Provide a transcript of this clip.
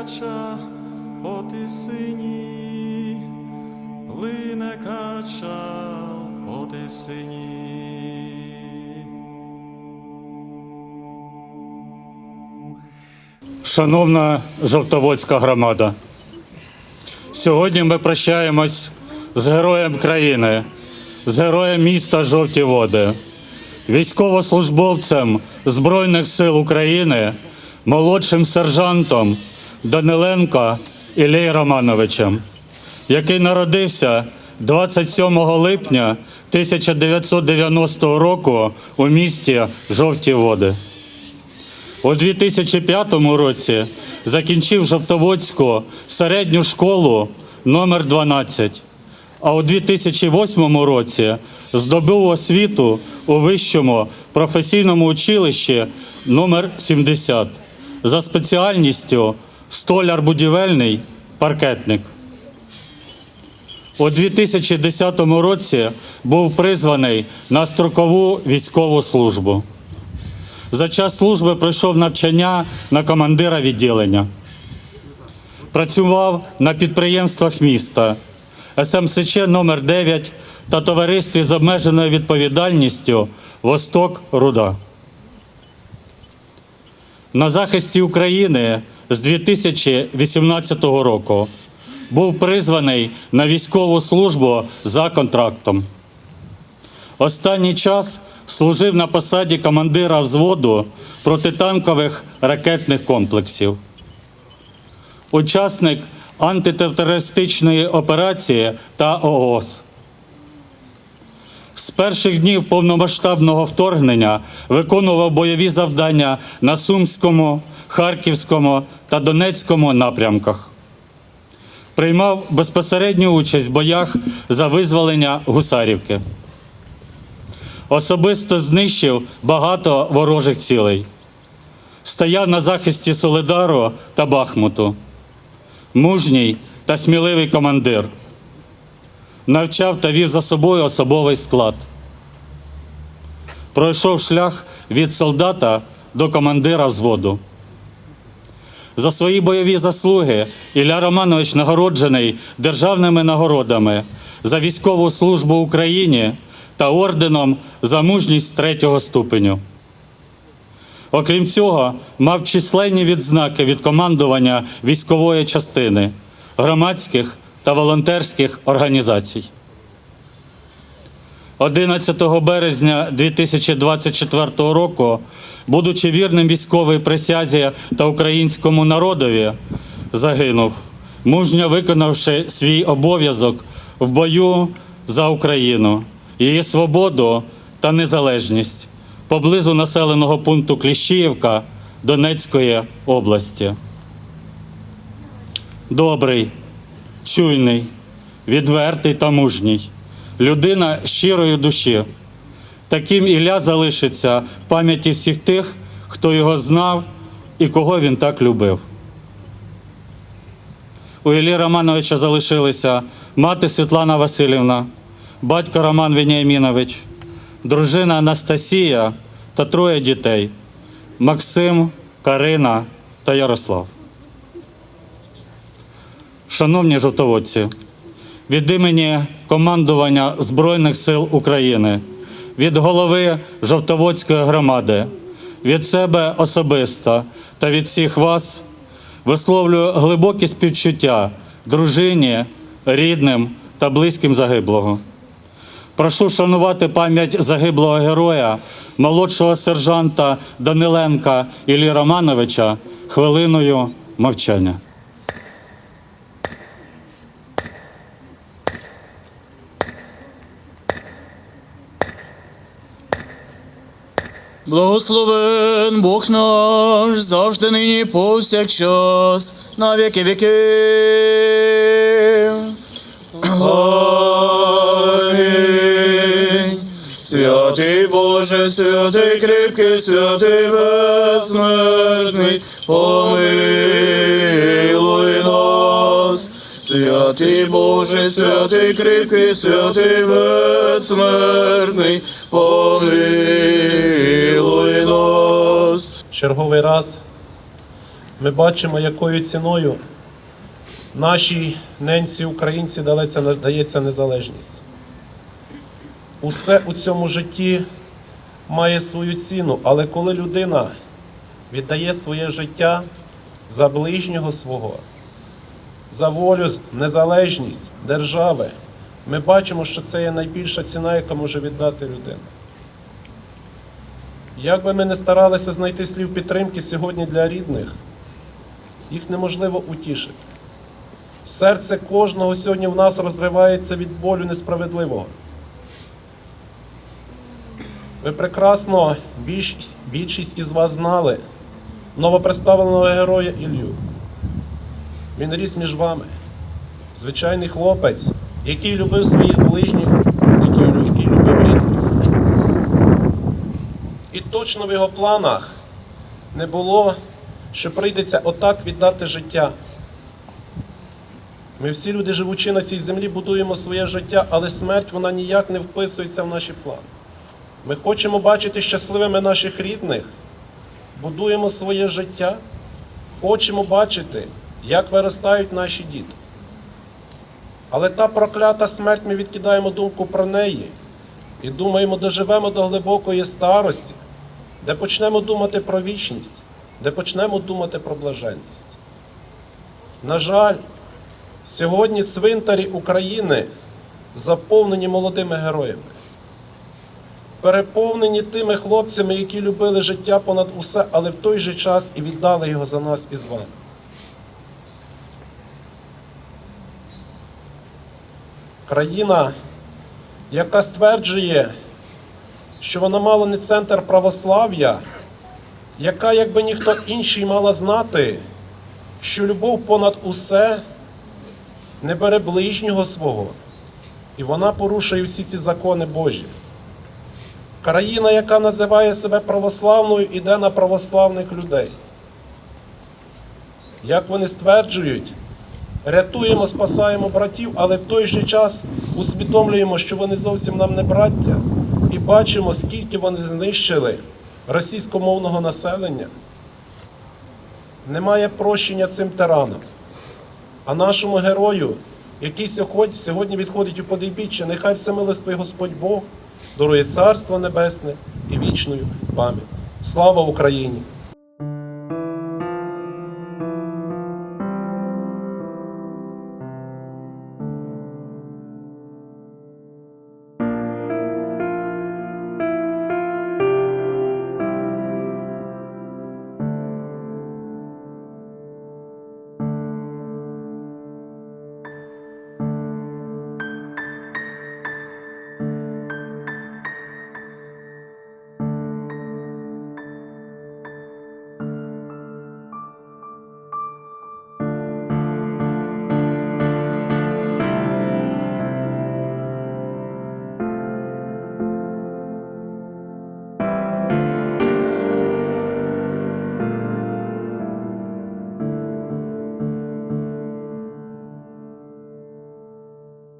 кача по тисині, плине кача по тисині. Шановна Жовтоводська громада, сьогодні ми прощаємось з героєм країни, з героєм міста Жовті Води, військовослужбовцем Збройних сил України, молодшим сержантом Даниленко Іллею Романовичем, який народився 27 липня 1990 року у місті Жовті Води. У 2005 році закінчив Жовтоводську середню школу номер 12, а у 2008 році здобув освіту у вищому професійному училищі номер 70 за спеціальністю столяр будівельний паркетник. У 2010 році був призваний на строкову військову службу. За час служби пройшов навчання на командира відділення. Працював на підприємствах міста СМСЧ номер 9 та товаристві з обмеженою відповідальністю Восток Руда. На захисті України з 2018 року був призваний на військову службу за контрактом. Останній час служив на посаді командира взводу протитанкових ракетних комплексів. Учасник антитерористичної операції та ООС. З перших днів повномасштабного вторгнення виконував бойові завдання на Сумському, Харківському та Донецькому напрямках. Приймав безпосередню участь в боях за визволення Гусарівки особисто знищив багато ворожих цілей. Стояв на захисті Солидару та Бахмуту. Мужній та сміливий командир. Навчав та вів за собою особовий склад. Пройшов шлях від солдата до командира взводу. За свої бойові заслуги Ілля Романович нагороджений державними нагородами за військову службу Україні та орденом за мужність третього ступеню. Окрім цього, мав численні відзнаки від командування військової частини, громадських та волонтерських організацій. 11 березня 2024 року, будучи вірним військовій присязі та українському народові, загинув, мужньо виконавши свій обов'язок в бою за Україну, її свободу та незалежність поблизу населеного пункту Кліщіївка Донецької області. Добрий, чуйний, відвертий та мужній, людина щирої душі. Таким Ілля залишиться в пам'яті всіх тих, хто його знав і кого він так любив. У Іллі Романовича залишилися мати Світлана Васильівна, батько Роман Веніамінович, дружина Анастасія та троє дітей Максим, Карина та Ярослав. Шановні жовтоводці, від імені командування Збройних сил України, від голови Жовтоводської громади, від себе особисто та від всіх вас висловлюю глибокі співчуття дружині, рідним та близьким загиблого. Прошу шанувати пам'ять загиблого героя, молодшого сержанта Даниленка Іллі Романовича хвилиною мовчання. Благословен Бог наш, завжди нині повсякчас, на віки віки. Амінь. Святий Боже, святий кріпкий, святий безсмертний, помилуй. Святий Боже, святий кріпкий, святий безсмертний, помилуй нас. черговий раз ми бачимо, якою ціною нашій ненці українці дається незалежність. Усе у цьому житті має свою ціну, але коли людина віддає своє життя за ближнього свого, за волю, незалежність держави, ми бачимо, що це є найбільша ціна, яка може віддати людина. Як би ми не старалися знайти слів підтримки сьогодні для рідних, їх неможливо утішити. Серце кожного сьогодні в нас розривається від болю несправедливого. Ви прекрасно, більшість, більшість із вас знали новоприставленого героя Ілью. Він ріс між вами. Звичайний хлопець, який любив своїх ближніх, який, любив рідних. І точно в його планах не було, що прийдеться отак віддати життя. Ми всі люди, живучи на цій землі, будуємо своє життя, але смерть вона ніяк не вписується в наші плани. Ми хочемо бачити щасливими наших рідних, будуємо своє життя, хочемо бачити, як виростають наші діти. Але та проклята смерть ми відкидаємо думку про неї і думаємо, доживемо до глибокої старості, де почнемо думати про вічність, де почнемо думати про блаженність. На жаль, сьогодні цвинтарі України заповнені молодими героями, переповнені тими хлопцями, які любили життя понад усе, але в той же час і віддали його за нас і з вами. Країна, яка стверджує, що вона мала не центр православ'я, яка, якби ніхто інший, мала знати, що любов понад усе не бере ближнього свого, і вона порушує всі ці закони Божі. Країна, яка називає себе православною, іде на православних людей. Як вони стверджують, рятуємо, спасаємо братів, але в той же час усвідомлюємо, що вони зовсім нам не браття, і бачимо, скільки вони знищили російськомовного населення. Немає прощення цим тиранам. А нашому герою, який сьогодні, відходить у подибіччя, нехай всемилостивий Господь Бог дарує Царство Небесне і вічною пам'ять. Слава Україні!